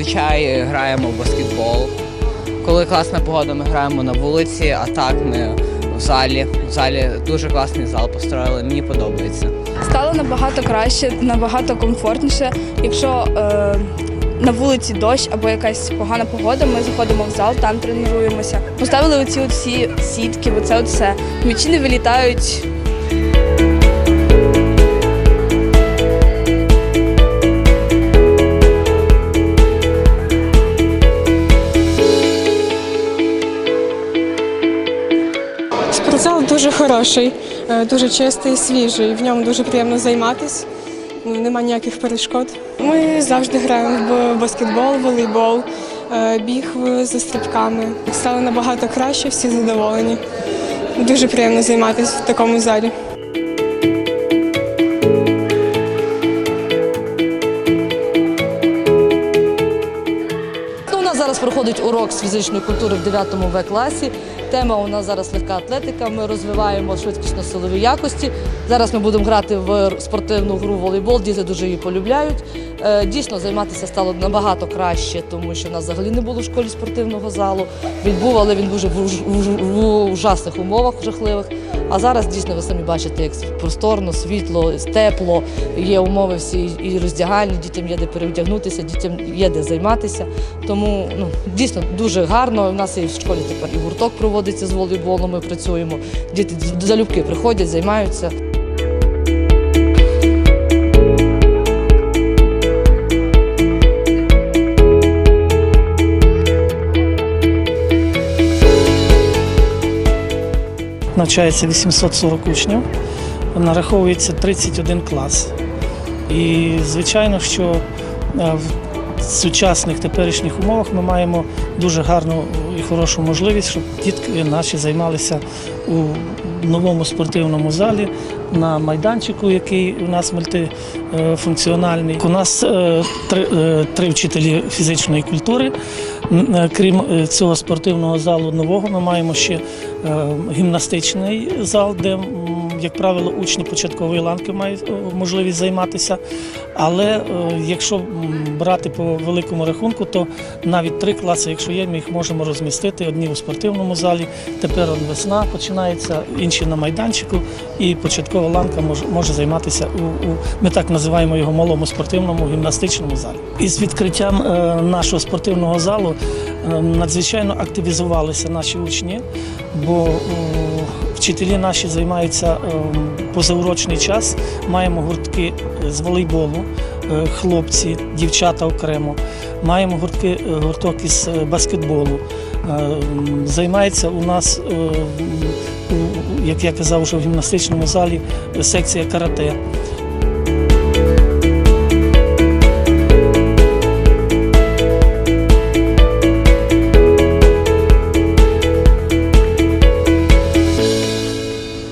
зазвичай граємо в баскетбол. Коли класна погода, ми граємо на вулиці, а так ми в залі. В залі дуже класний зал построїли, мені подобається. Стало набагато краще, набагато комфортніше. Якщо е, на вулиці дощ або якась погана погода, ми заходимо в зал, там тренуємося. Поставили оці от всі сітки, оце от все. М'ячі не вилітають. Дуже хороший, е, дуже чистий, свіжий. В ньому дуже приємно займатися. немає Нема ніяких перешкод. Ми завжди граємо в баскетбол, волейбол, е, біг за стрибками. Стало набагато краще, всі задоволені. Дуже приємно займатися в такому залі. Проходить урок з фізичної культури в 9 В класі. Тема у нас зараз легка атлетика. Ми розвиваємо швидкісно-силові якості. Зараз ми будемо грати в спортивну гру волейбол. Діти дуже її полюбляють. Е, Дійсно, займатися стало набагато краще, тому що в нас взагалі не було в школі спортивного залу. Він був, але він дуже в, уж- в ужасних умовах жахливих. А зараз дійсно ви самі бачите, як просторно, світло, тепло, є умови всі і роздягальні, дітям є де перевдягнутися, дітям є де займатися. Тому ну, дійсно дуже гарно. У нас і в школі тепер і гурток проводиться з волейболом. ми працюємо. Діти залюбки приходять, займаються. Навчається 840 учнів, нараховується 31 клас. І звичайно, що е, в сучасних теперішніх умовах ми маємо дуже гарну і хорошу можливість, щоб дітки наші займалися у новому спортивному залі на майданчику, який у нас мультифункціональний. У нас е, три, е, три вчителі фізичної культури. Е, Крім цього спортивного залу нового, ми маємо ще гімнастичний зал, де, як правило, учні початкової ланки мають е, можливість займатися. Але е, якщо брати по великому рахунку, то навіть три класи, якщо є, ми їх можемо розмістити. Одні у спортивному залі. Тепер весна починається, інші на майданчику, і початкова ланка може, займатися у, у ми так називаємо його малому спортивному гімнастичному залі. Із відкриттям е, нашого спортивного залу надзвичайно активізувалися наші учні, бо вчителі наші займаються е, позаурочний час. Маємо гуртки з волейболу, е, хлопці, дівчата окремо. Маємо гуртки, е, гурток із е, баскетболу. Е, Займається у нас, е, як я казав, вже в гімнастичному залі е, секція карате.